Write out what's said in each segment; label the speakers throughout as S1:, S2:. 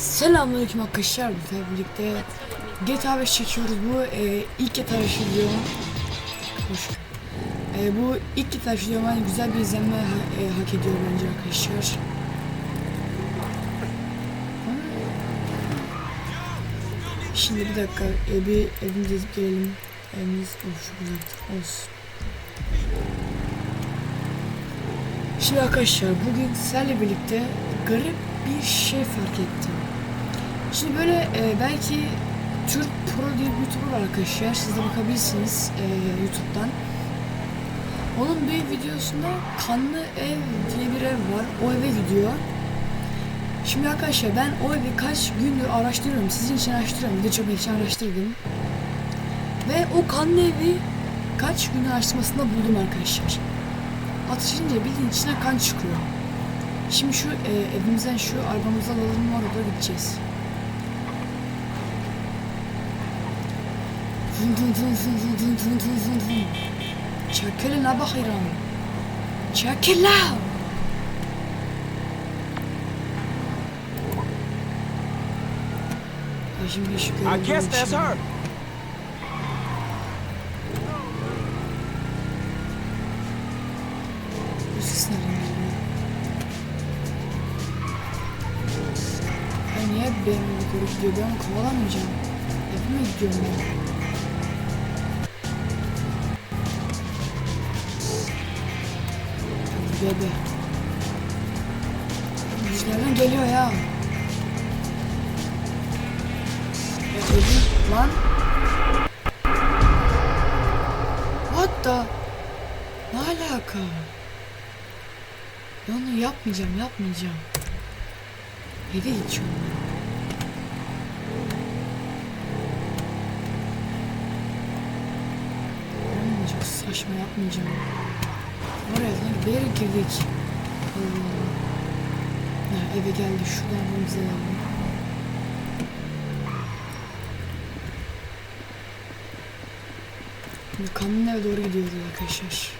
S1: Selamünaleyküm arkadaşlar. Bizlerle birlikte GTA 5 çekiyoruz. Bu e, ilk GTA 5 videom. Hoş. E, bu ilk GTA 5 videom yani güzel bir izlenme ha- e, hak ediyor bence arkadaşlar. Şimdi bir dakika e, bir evimizi gezip gelelim. Evimiz of olsun. Şimdi arkadaşlar bugün sizlerle birlikte garip bir şey fark ettim. Şimdi böyle e, belki Türk Pro diye bir YouTuber var arkadaşlar. Siz de bakabilirsiniz e, YouTube'dan. Onun bir videosunda Kanlı Ev diye bir ev var. O eve gidiyor. Şimdi arkadaşlar ben o evi kaç gündür araştırıyorum. Sizin için araştırıyorum. Bir de çok için araştırdım. Ve o kanlı evi kaç gün araştırmasında buldum arkadaşlar. Atışınca bildiğin içinden kan çıkıyor. Şimdi şu e, evimizden şu arabamızı alalım orada gideceğiz. Vın vın vın vın vın vın vın vın vın vın. Çekilin abi hayran. Çekil Şimdi şu
S2: I guess that's her.
S1: Ben niye benim yukarı gidiyor? Ben kovalamayacağım. Evime gidiyorum ben. Hadi bebe. Rüzgardan geliyor ya. Ya evim lan. What the? Ne alaka? Ya onu yapmayacağım, yapmayacağım. Nereye içiyor? Olmayacak, saçma yapmayacağım. Oraya lan bilerek girdik. Hmm. Ya eve geldi, şuradan Ramza yandı. Kanun eve doğru gidiyoruz arkadaşlar.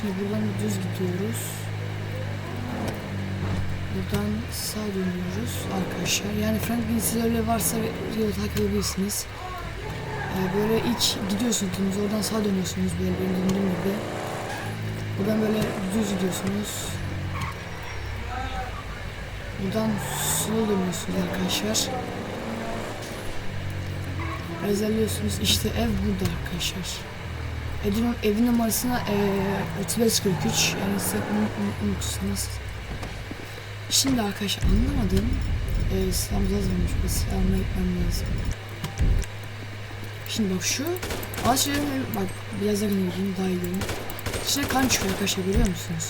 S1: Şimdi buradan düz gidiyoruz. Buradan sağ dönüyoruz arkadaşlar. Yani Franklin siz öyle varsa yolu takip edebilirsiniz. Ee, böyle ilk gidiyorsunuz oradan sağ dönüyorsunuz böyle benim döndüğüm gibi. Buradan böyle düz gidiyorsunuz. Buradan sola dönüyorsunuz arkadaşlar. Özelliyorsunuz. İşte ev burada arkadaşlar. Evin, evin numarasına eee 3543 yani size unut, unut, unutursunuz. Şimdi arkadaşlar anlamadım. Eee silahımız hazırlamış. Bu silahıma gitmem lazım. Şimdi bak şu ağaçların bak biraz yakın gideyim daha iyi görün. İçine kan çıkıyor arkadaşlar görüyor musunuz?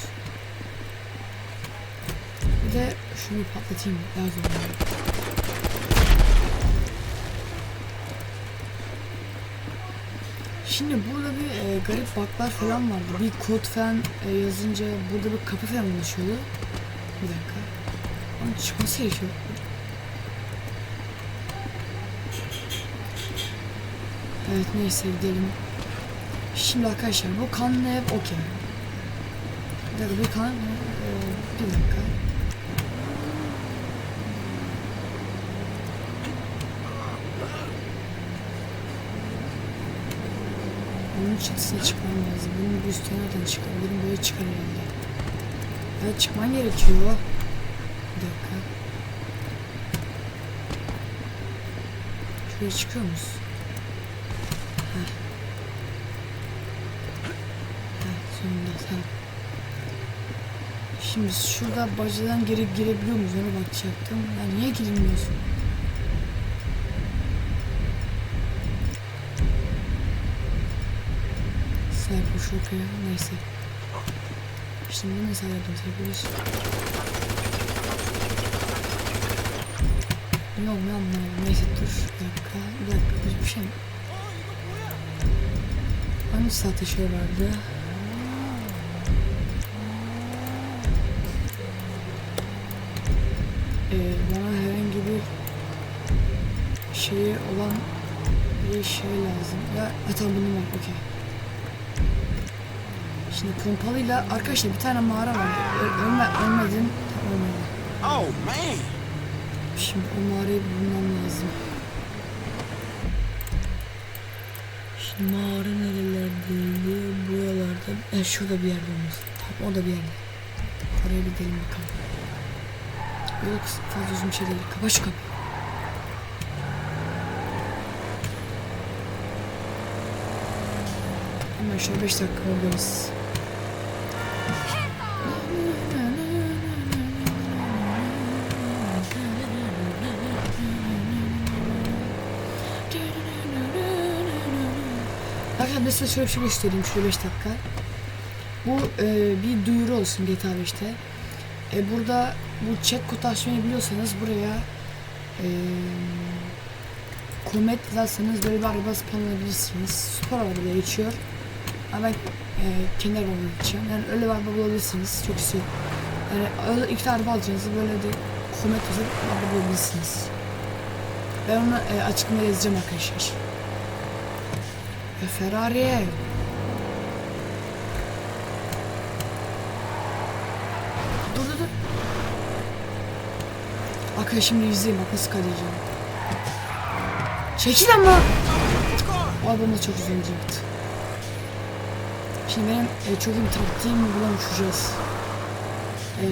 S1: Bir de şunu patlatayım lazım. Şimdi burada bir e, garip baklar falan vardı. Bir kod falan e, yazınca burada bir kapı falan oluşuyordu. Bir dakika. Onun çıkması gerekiyor. Evet neyse gidelim. Şimdi arkadaşlar bu kanlı ev okey. Bir dakika bir kan... e, bir dakika. Bunun çatısına çıkmam lazım. Bunun bir üstüne nereden çıkabilirim? Böyle çıkar herhalde. Evet çıkman gerekiyor. Bir dakika. Şuraya çıkıyor musun? Heh. Heh, sonunda tamam. Şimdi şurada bacadan geri girebiliyor muyuz ona bakacaktım. Ya niye girilmiyorsun? Sniper çok ya neyse. Şimdi bunu ayarladım sevgiliyiz? Yok ne anlamadım neyse dur bir dakika bir dakika bir, bir şey mi? Hangi saatte şey vardı? Ee, bana herhangi bir şeyi olan bir şey lazım. Ya ha, tamam bunun var. Okey. Şimdi pompalıyla arkadaşlar bir tane mağara var. Ölme, ölmedin. Tamam ölmedin.
S2: Oh man.
S1: Şimdi o mağarayı bulmam lazım. Şimdi mağara nerelerdeydi? Buralarda. E şurada bir yerde olması. Tamam o da bir yerde. Oraya bir gidelim bakalım. Yok fazla uzun bir şey değil. Kapa şu kapıyı. Hemen şöyle 5 dakika oradayız. Ben size şöyle bir şey göstereyim şöyle 5 dakika. Bu e, bir duyuru olsun GTA 5'te. E, burada bu chat kodu açmayı biliyorsanız buraya e, komet yazarsanız böyle bir araba spawnlayabilirsiniz. Spor araba diye geçiyor. Ama ben e, kendi arabama gideceğim. Yani öyle bir araba bulabilirsiniz. Çok istiyorum. Yani öyle iki tane araba alacağınızı böyle de komet yazıp araba bulabilirsiniz. Ben onu e, açıklamada yazacağım arkadaşlar. E, Ferrari. Dur dur dur. Arkadaşlar şimdi izleyin bak nasıl kayacağım. Çekil ama. O arabamda çok uzun olacaktı. Şimdi benim e, çok iyi bir taktiğim uçacağız. E,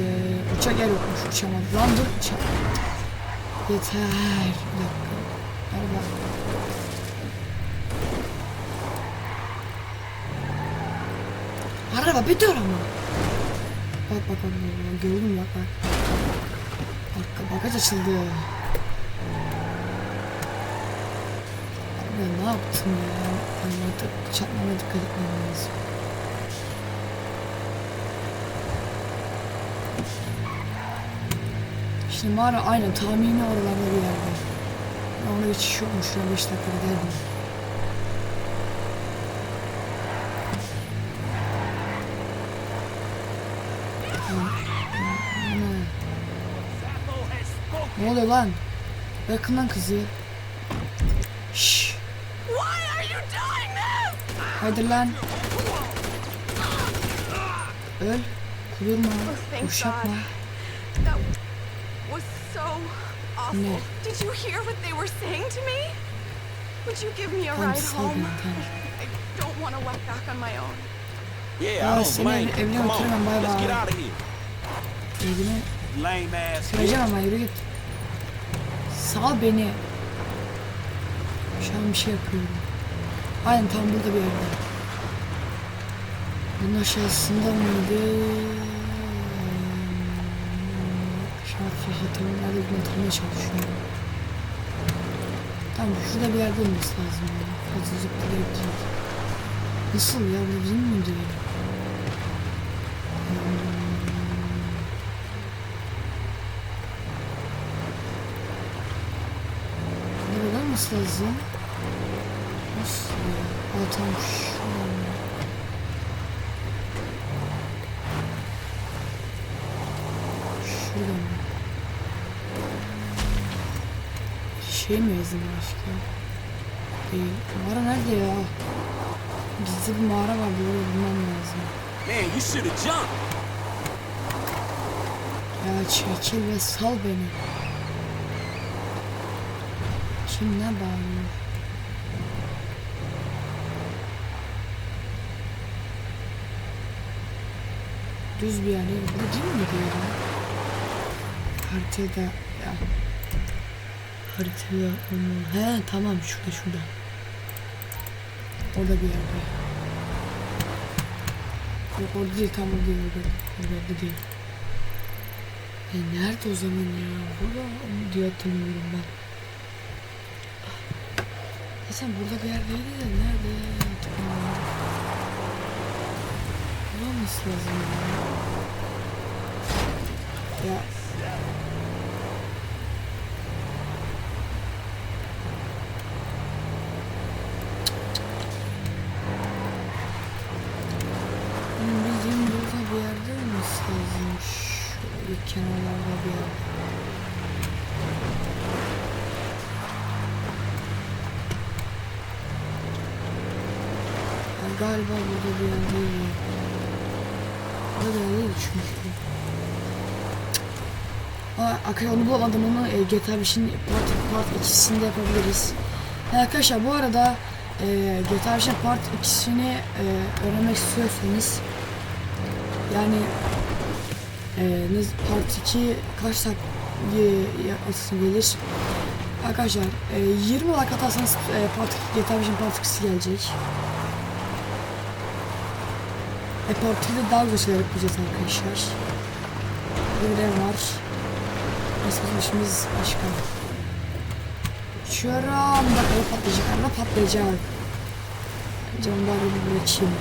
S1: uçak yer yokmuş uçamadı. Lan dur uçak. Yeter. Bir dakika. Araba. Araba bir ama. Bak bak bak bak, bak gördün bak bak. Arka bagaj açıldı. Ben ne yaptım ya? Ben artık çarpmama dikkat etmem lazım. Şimdi mağara aynen tahmini oralarda bir yerde. Ona geçiş yokmuş. Şuraya 5 dakika giderdim. Ne oluyor lan? Bırakın lan kızı. Şşş.
S3: Why are you doing this?
S1: Hadi lan. Öl. Kudurma. Boş yapma. No.
S3: Did you hear what they were saying to me? Would you give me a ride home? I don't want to walk back on my own.
S2: Yeah, I don't blame you. Come on, let's get out of here. Lame ass.
S1: süreceğim ama yürü git. Sal beni. Şu an bir şey yapıyorum. Aynen tam burada bir yerde. Bunun aşağısında mıydı? Şu an hatırlamıyorum. Nerede bunu hatırlamaya çalışıyorum. Tamam şurada bir yerde olması lazım. Yani. Fazla uzakta değil. Nasıl ya? Bu bizim miydi? Burada olması lazım. Nasıl? Aa tamam şuradan. Şuradan mı? Şey mi yazdım başka? Değil. Mağara nerede ya? Gizli bir mağara var. Böyle bulmam lazım.
S2: Man, you should have jumped.
S1: Ya çekil ve sal beni. Ne bağırıyor? Düz bir yer değil. Bu değil mi diyor ya? Haritada ya. Haritada olmalı. He tamam şurada şurada. Orada bir yerde. Yok orada değil tam orada değil orada. Orada değil. E nerede o zaman ya? Burada diye hatırlıyorum ben. Sen burada bir yerdeydi de nerede? Bulamaması lazım ya. Ya. Galiba burada bir yerdeydi. Burada bir yerdeydi çünkü. Aa, onu bulamadım onu e, GTA 5'in part, part 2'sinde yapabiliriz. E, arkadaşlar bu arada e, GTA 5'in part 2'sini e, öğrenmek istiyorsanız yani e, part 2 kaç saat e, gelir? Arkadaşlar e, 20 like atarsanız e, part, GTA 5'in part 2'si gelecek. E part 2'de daha güzel yapacağız arkadaşlar. De var. Mesela işimiz başka. Uçuyorum. Bak araba patlayacak. Araba patlayacak. Canım bari bir bırakayım.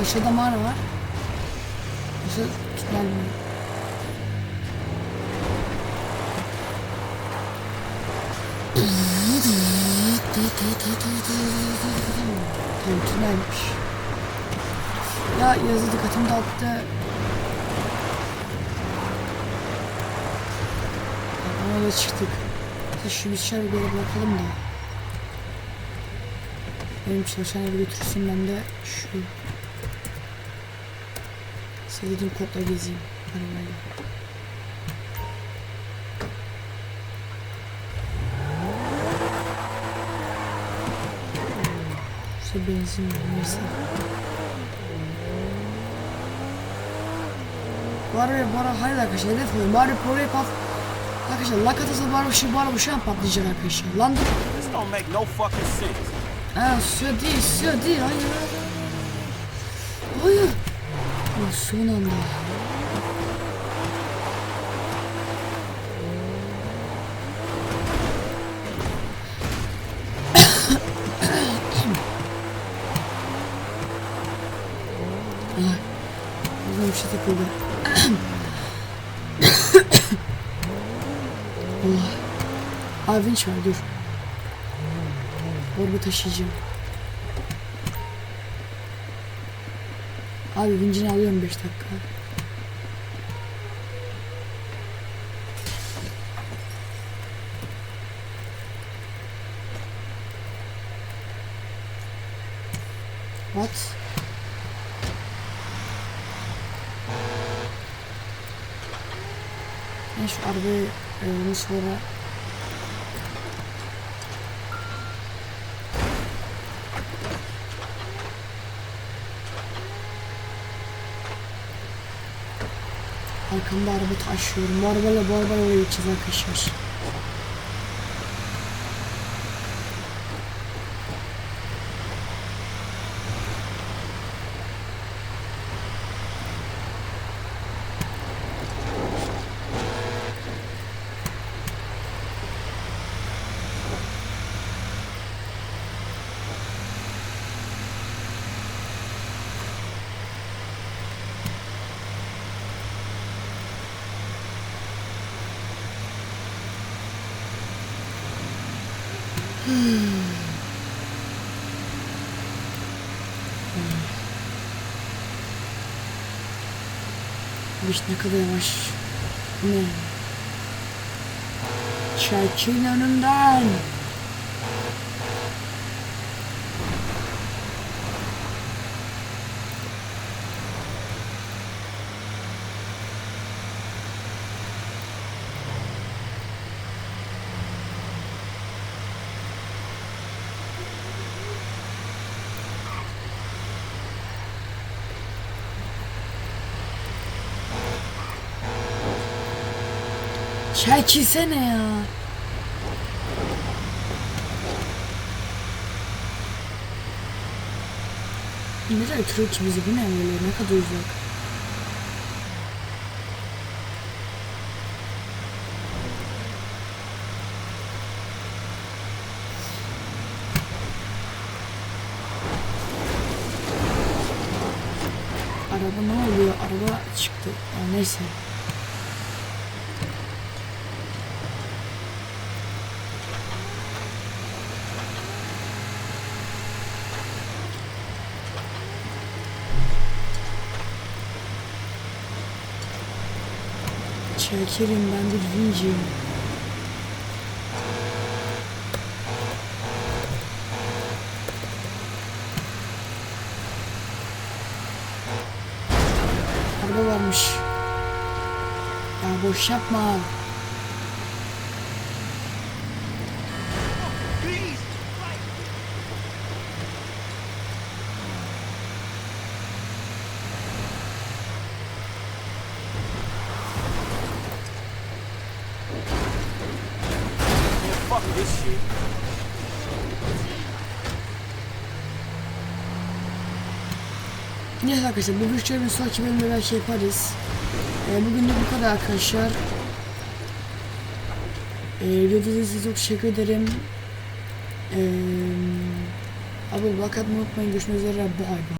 S1: Aşağıda mağara var. Aşağıda tünel mi? Tamam tünelmiş. Ya yazı dikkatimi dağıttı. Ona da çıktık. Şu dışarı bir yere bırakalım da. Benim çalışan evi götürsün ben de şu Sevdiğim kodla gezeyim. Arabayla. İşte benzin var, neyse. Arabaya bu araba hayır arkadaşlar hedef koyun. Bari oraya pat. Arkadaşlar lak atasa bari şu bari bu şu an patlayacak arkadaşlar. Lan dur.
S2: This don't make no fucking sense.
S1: Ha suya değil suya değil hayır. Hayır. Oh, son anda. Takıldı. Allah. Abi vinç var dur. Orada taşıyacağım. Abi vincini alıyorum 5 dakika. What? Ben şu arabayı e, sonra Arkamda araba taşıyorum. Bu arabayla bu arabayla oraya gideceğiz arkadaşlar. Bu iş ne kadar yavaş. Ne? Çekil önümden. Çekilsene ya. Nereye götürüyor ki bizi? Bu ne böyle? Ne kadar uzak? Araba ne oluyor? Araba çıktı. Aa, neyse. Şekerim ben de vinciyim. Araba varmış.
S2: Ya boş yapma. This shit.
S1: Neyse arkadaşlar bu bir sonraki bölümde belki yaparız. Ee, bugün de bu kadar arkadaşlar. Ee, videoda size çok teşekkür ederim. Ee, abone olmayı unutmayın. Görüşmek üzere. Bye.